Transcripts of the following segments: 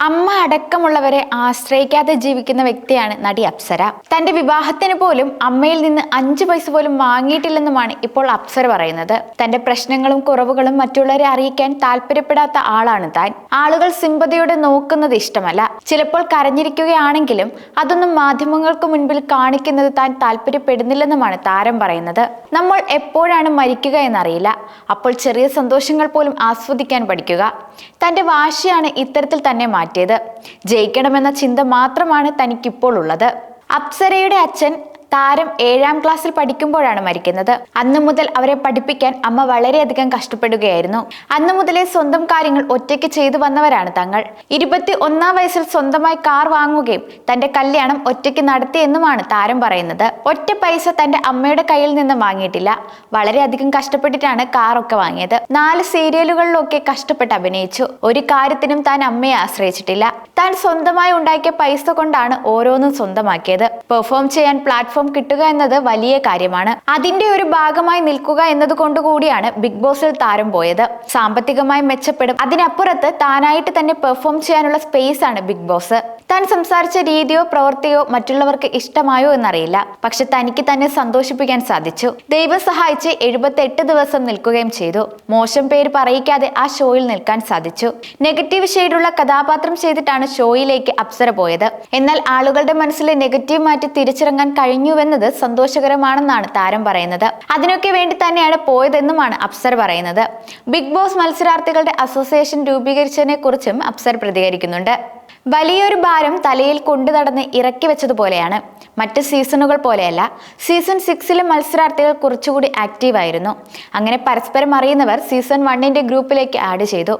അമ്മ അടക്കമുള്ളവരെ ആശ്രയിക്കാതെ ജീവിക്കുന്ന വ്യക്തിയാണ് നടി അപ്സര. തന്റെ വിവാഹത്തിന് പോലും അമ്മയിൽ നിന്ന് അഞ്ചു പൈസ പോലും വാങ്ങിയിട്ടില്ലെന്നുമാണ് ഇപ്പോൾ അപ്സര പറയുന്നത്. തന്റെ പ്രശ്നങ്ങളും കുറവുകളും മറ്റുള്ളവരെ അറിയിക്കാൻ താല്പര്യപ്പെടാത്ത ആളാണ് താൻ. ആളുകൾ സിമ്പതിയോടെ നോക്കുന്നത് ഇഷ്ടമല്ല. ചിലപ്പോൾ കരഞ്ഞിരിക്കുകയാണെങ്കിലും അതൊന്നും മാധ്യമങ്ങൾക്ക് മുൻപിൽ കാണിക്കുന്നത് താൻ താല്പര്യപ്പെടുന്നില്ലെന്നുമാണ് താരം പറയുന്നത്. നമ്മൾ എപ്പോഴാണ് മരിക്കുക എന്നറിയില്ല. അപ്പോൾ ചെറിയ സന്തോഷങ്ങൾ പോലും ആസ്വദിക്കാൻ പഠിക്കുക. തന്റെ വാശിയാണ് ഇത്തരത്തിൽ തന്നെ മാറ്റിയത്. ജയിക്കണമെന്ന ചിന്ത മാത്രമാണ് തനിക്കിപ്പോൾ ഉള്ളത്. അപ്സരയുടെ അച്ഛൻ താരം ഏഴാം ക്ലാസ്സിൽ പഠിക്കുമ്പോഴാണ് മരിക്കുന്നത്. അന്നു മുതൽ അവരെ പഠിപ്പിക്കാൻ അമ്മ വളരെയധികം കഷ്ടപ്പെടുകയായിരുന്നു. അന്നു മുതലേ സ്വന്തം കാര്യങ്ങൾ ഒറ്റയ്ക്ക് ചെയ്തു വന്നവരാണ് തങ്ങൾ. ഇരുപത്തി ഒന്നാം വയസ്സിൽ സ്വന്തമായി കാർ വാങ്ങുകയും തന്റെ കല്യാണം ഒറ്റയ്ക്ക് നടത്തിയെന്നുമാണ് താരം പറയുന്നത്. ഒറ്റ പൈസ തന്റെ അമ്മയുടെ കയ്യിൽ നിന്ന് വാങ്ങിയിട്ടില്ല. വളരെയധികം കഷ്ടപ്പെട്ടിട്ടാണ് കാറൊക്കെ വാങ്ങിയത്. നാല് സീരിയലുകളിലൊക്കെ കഷ്ടപ്പെട്ട് അഭിനയിച്ചു. ഒരു കാര്യത്തിനും താൻ അമ്മയെ ആശ്രയിച്ചിട്ടില്ല. താൻ സ്വന്തമായി ഉണ്ടാക്കിയ പൈസ കൊണ്ടാണ് ഓരോന്നും സ്വന്തമാക്കിയത്. പെർഫോം ചെയ്യാൻ പ്ലാറ്റ്ഫോം കിട്ടുക എന്നത് വലിയ കാര്യമാണ്. അതിന്റെ ഒരു ഭാഗമായി നിൽക്കുക എന്നതുകൊണ്ട് കൂടിയാണ് ബിഗ് ബോസിൽ താരം പോയത്. സാമ്പത്തികമായി മെച്ചപ്പെടും. അതിനപ്പുറത്ത് താനായിട്ട് തന്നെ പെർഫോം ചെയ്യാനുള്ള സ്പേസ് ആണ് ബിഗ് ബോസ് താൻ സംസാരിച്ച രീതിയോ പ്രവൃത്തിയോ മറ്റുള്ളവർക്ക് ഇഷ്ടമായോ എന്നറിയില്ല. പക്ഷെ തനിക്ക് തന്നെ സന്തോഷിപ്പിക്കാൻ സാധിച്ചു. ദൈവം സഹായിച്ച് എഴുപത്തി എട്ട് ദിവസം നിൽക്കുകയും ചെയ്തു. മോശം പേര് പറയിക്കാതെ ആ ഷോയിൽ നിൽക്കാൻ സാധിച്ചു. നെഗറ്റീവ് ഷെയ്ഡുള്ള കഥാപാത്രം ചെയ്തിട്ടാണ് ഷോയിലേക്ക് അപ്സര പോയത്. എന്നാൽ ആളുകളുടെ മനസ്സിലെ നെഗറ്റീവ് മാറ്റി തിരിച്ചിറങ്ങാൻ കഴിഞ്ഞുവെന്നത് സന്തോഷകരമാണെന്നാണ് താരം പറയുന്നത്. അതിനൊക്കെ വേണ്ടി തന്നെയാണ് പോയതെന്നുമാണ് അപ്സർ പറയുന്നത്. ബിഗ് ബോസ് മത്സരാർത്ഥികളുടെ അസോസിയേഷൻ രൂപീകരിച്ചതിനെ കുറിച്ചും അപ്സർ പ്രതികരിക്കുന്നുണ്ട്. വലിയൊരു ഭാരം തലയിൽ കൊണ്ടു നടന്ന് ഇറക്കി വെച്ചതുപോലെയാണ്. മറ്റ് സീസണുകൾ പോലെയല്ല. സീസൺ സിക്സിലെ മത്സരാർത്ഥികൾ കുറച്ചുകൂടി ആക്റ്റീവായിരുന്നു. അങ്ങനെ പരസ്പരം അറിയുന്നവർ സീസൺ വണ്ണിന്റെ ഗ്രൂപ്പിലേക്ക് ആഡ് ചെയ്തു.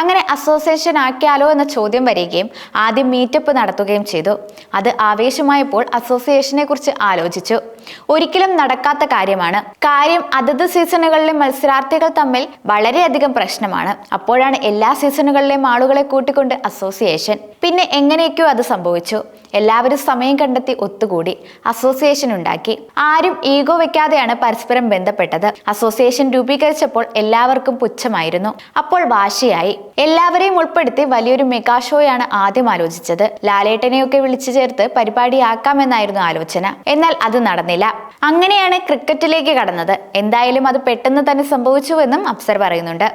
അങ്ങനെ അസോസിയേഷൻ ആക്കിയാലോ എന്ന ചോദ്യം വരികയും ആദ്യം മീറ്റപ്പ് നടത്തുകയും ചെയ്തു. അത് ആവേശമായപ്പോൾ അസോസിയേഷനെ കുറിച്ച് ആലോചിച്ചു. ഒരിക്കലും നടക്കാത്ത കാര്യമാണ്. കാര്യം അതത് സീസണുകളിലെ മത്സരാർത്ഥികൾ തമ്മിൽ വളരെയധികം പ്രശ്നമാണ്. അപ്പോഴാണ് എല്ലാ സീസണുകളിലെയും ആളുകളെ കൂട്ടിക്കൊണ്ട് അസോസിയേഷൻ. പിന്നെ എങ്ങനെയൊക്കെയോ അത് സംഭവിച്ചു. എല്ലാവരും സമയം കണ്ടെത്തി ഒത്തുകൂടി. അസോസിയേഷൻ ഉണ്ടാക്കി. ആരും ഈഗോ വെക്കാതെയാണ് പരസ്പരം ബന്ധപ്പെട്ടത്. അസോസിയേഷൻ രൂപീകരിച്ചപ്പോൾ എല്ലാവർക്കും പുച്ഛമായിരുന്നു. അപ്പോൾ വാശിയായി. എല്ലാവരെയും ഉൾപ്പെടുത്തി വലിയൊരു മെഗാ ഷോയാണ് ആദ്യം ആലോചിച്ചത്. ലാലേട്ടനെയൊക്കെ വിളിച്ചു ചേർത്ത് പരിപാടിയാക്കാമെന്നായിരുന്നു ആലോചന. എന്നാൽ അത് നടന്നില്ല. അങ്ങനെയാണ് ക്രിക്കറ്റിലേക്ക് കടന്നത്. എന്തായാലും അത് പെട്ടെന്ന് തന്നെ സംഭവിച്ചുവെന്നും അപ്സർ പറയുന്നുണ്ട്.